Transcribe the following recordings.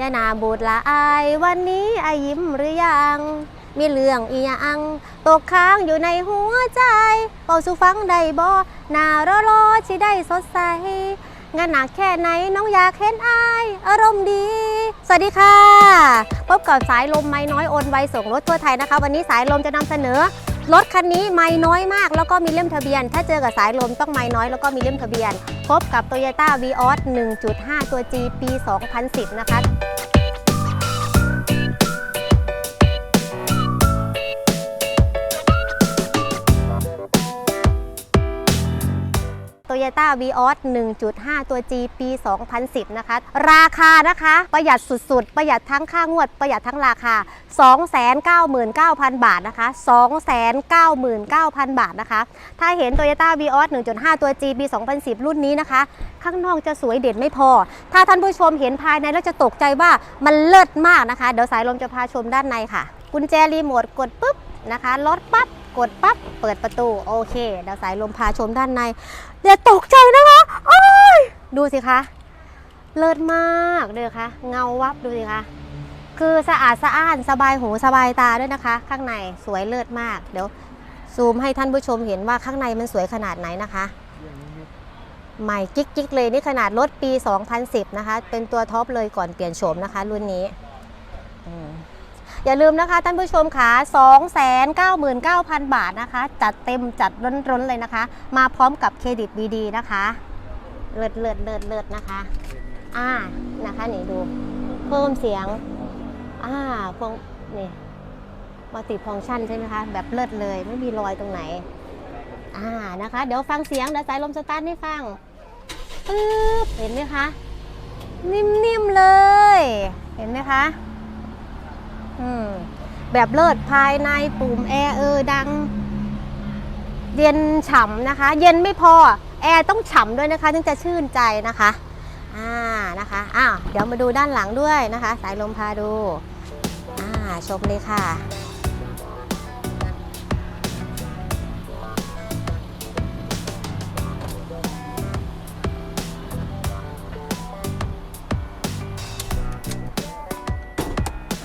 ยานาบูดละอาย วันนี้อายยิ้มหรือยัง มีเรื่องอีหยังตกค้างอยู่ในหัวใจเป่าสู่ฟังได้บ่หนารอรอที่ได้สดใสงานหนักแค่ไหนน้องอยากเห็นอาย อารมณ์ดี สวัสดีค่ะ พบกับสายลมไม้น้อยโอนไวส่งรถทั่วไทยนะคะ วันนี้สายลมจะนำเสนอ รถคันนี้ไม่น้อยมาก แล้วก็มีเล่มทะเบียน ถ้าเจอกับสายลมต้องไม่น้อยแล้วก็มีเล่มทะเบียน พบกับ Toyota v ีออส1.5 ตัว G ปี 2010 นะคะ โตโยต้าวีออส1.5 ตัว G ปี 2010 นะคะ ราคานะคะ ประหยัดสุดๆ ประหยัดทั้งค่างวด ประหยัดทั้งราคา 299,000 บาทนะคะ 299,000 บาทนะคะ ถ้าเห็น Toyota v ีออส1.5 ตัว G ปี 2010 รุ่นนี้นะคะ ข้างนอกจะสวยเด่นไม่พอ ถ้าท่านผู้ชมเห็นภายในแล้วจะตกใจว่ามันเลิศมากนะคะ เดี๋ยวสายลมจะพาชมด้านในค่ะ กุญแจรีโมทกดปุ๊บนะคะ รถปั๊บ กดปั๊บเปิดประตูโอเคเดี๋ยวสายลมพาชมด้านในอย่าตกใจนะคะโอ้ยดูสิคะเลิศมากเลยคะเงาวับดูสิคะคือสะอาดสะอ้านสบายหูสบายตาด้วยนะคะ ข้างในสวยเลิศมากเดี๋ยวซูมให้ท่านผู้ชมเห็นว่าข้างในมันสวยขนาดไหนนะคะใหม่กิ๊กๆเลยนี่ขนาดรถปี 2010 นะคะ เป็นตัวท็อปเลยก่อนเปลี่ยนโฉมนะคะ รุ่นนี้ อย่าลืมนะคะท่านผู้ชมค่ะ299,000 บาทนะคะ จัดเต็มจัดร้นๆเลยนะคะ มาพร้อมกับเครดิตดีๆนะคะ เลิศเลิศเลิศเลิศนะคะ อ่านะคะนี่ดูเพิ่มเสียง อ่าพวงนี่มัลติฟังชันใช่ไหมคะ แบบเลิศเลยไม่มีรอยตรงไหน อ่านะคะ เดี๋ยวฟังเสียงเดี๋ยวสายลมสตาร์ทให้ฟังปึ๊บเห็นไหมคะ นิ่มๆเลย เห็นไหมคะ แบบเลิศภายในปุ่มแอร์เออดัง เย็นฉ่ำนะคะ เย็นไม่พอ แอร์ต้องฉ่ำด้วยนะคะ ถึงจะชื่นใจนะคะอ่านะคะอ้าวเดี๋ยวมาดูด้านหลังด้วยนะคะ สายลมพาดูอ่าชมเลยค่ะ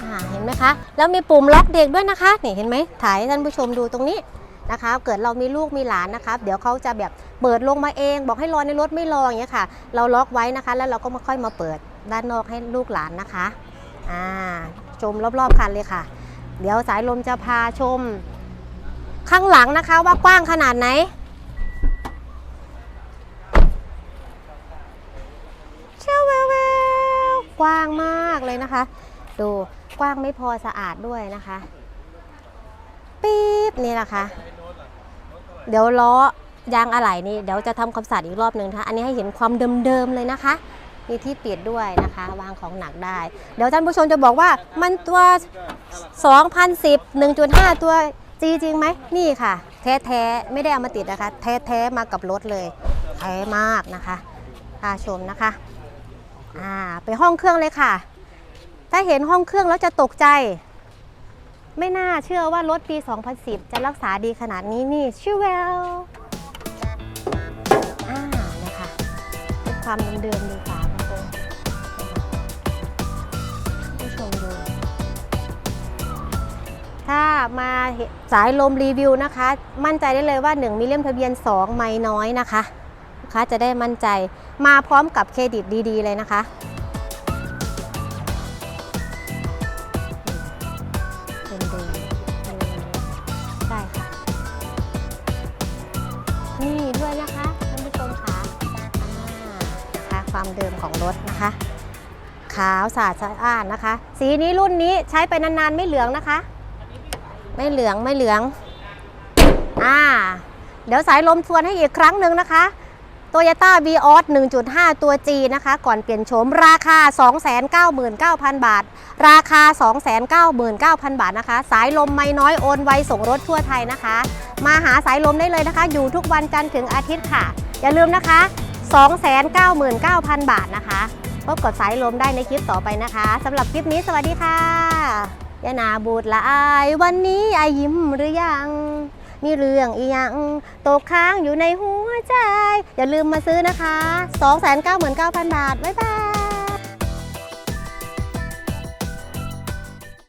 อ่าเห็นไหมคะ แล้วมีปุ่มล็อกเด็กด้วยนะคะนี่เห็นไหมถ่ายให้ท่านผู้ชมดูตรงนี้นะคะเกิดเรามีลูกมีหลานนะคะเดี๋ยวเขาจะแบบเปิดลงมาเอง บอกให้รอในรถไม่รออย่างเงี้ยค่ะ เราล็อกไว้นะคะ แล้วเราก็มาค่อยมาเปิดด้านนอกให้ลูกหลานนะคะอ่าชมรอบๆคันเลยค่ะ เดี๋ยวสายลมจะพาชม ข้างหลังนะคะว่ากว้างขนาดไหนเชี่ยวแววแววกว้างมากเลยนะคะ ดู กว้างไม่พอสะอาดด้วยนะคะ ปี๊บนี่แหละคะ เดี๋ยวล้อยางอะไหล่นี่เดี๋ยวจะทำความสะอาดอีกรอบหนึ่งนะคะอันนี้ให้เห็นความเดิมๆเลยนะคะ มีที่ปิดด้วยนะคะ วางของหนักได้ เดี๋ยวท่านผู้ชมจะบอกว่ามันตัว 2010 1.5 ตัวจีจริงไหมนี่ค่ะ แท้ๆไม่ได้เอามาติดนะคะ แท้ๆมากับรถเลยแท้มากนะคะพาชมนะคะอ่าไปห้องเครื่องเลยค่ะ ถ้าเห็นห้องเครื่องแล้วจะตกใจ ไม่น่าเชื่อว่ารถปี 2010 จะรักษาดีขนาดนี้นี่ชิวเวลอ่านะคะเป็นความเดิมๆดีค่ะคุณผู้ชมผู้ชมดู ถ้ามาเห็นสายลมรีวิวนะคะ มั่นใจได้เลยว่า 1 มีเล่มทะเบียน 2 ไม่น้อยนะคะลูกค้าจะได้มั่นใจมาพร้อมกับเครดิตดี ๆ เลยนะคะ ความเดิมของรถนะคะ ขาวสะอาดสะอ้านนะคะ สีนี้รุ่นนี้ใช้ไปนานๆไม่เหลืองนะคะ ไม่เหลืองไม่เหลืองอ่าเดี๋ยวสายลมทวนให้อีกครั้งหนึ่งนะคะ Toyota v ีออส1.5 ตัว G นะคะ ก่อนเปลี่ยนโฉมราคา 299,000 บาท ราคา 299,000 บาทนะคะ สายลมไม่น้อยโอนไวส่งรถทั่วไทยนะคะ มาหาสายลมได้เลยนะคะ อยู่ทุกวันจันทร์ถึงอาทิตย์ค่ะ อย่าลืมนะคะ 299,000 บาทนะคะ พบกับสายลมได้ในคลิปต่อไปนะคะสำหรับคลิปนี้สวัสดีค่ะยานาบูดละอาย วันนี้อายยิ้มหรือยัง มีเรื่องอีหยังตกค้างอยู่ในหัวใจ อย่าลืมมาซื้อนะคะ 299,000 บาท บ๊ายบาย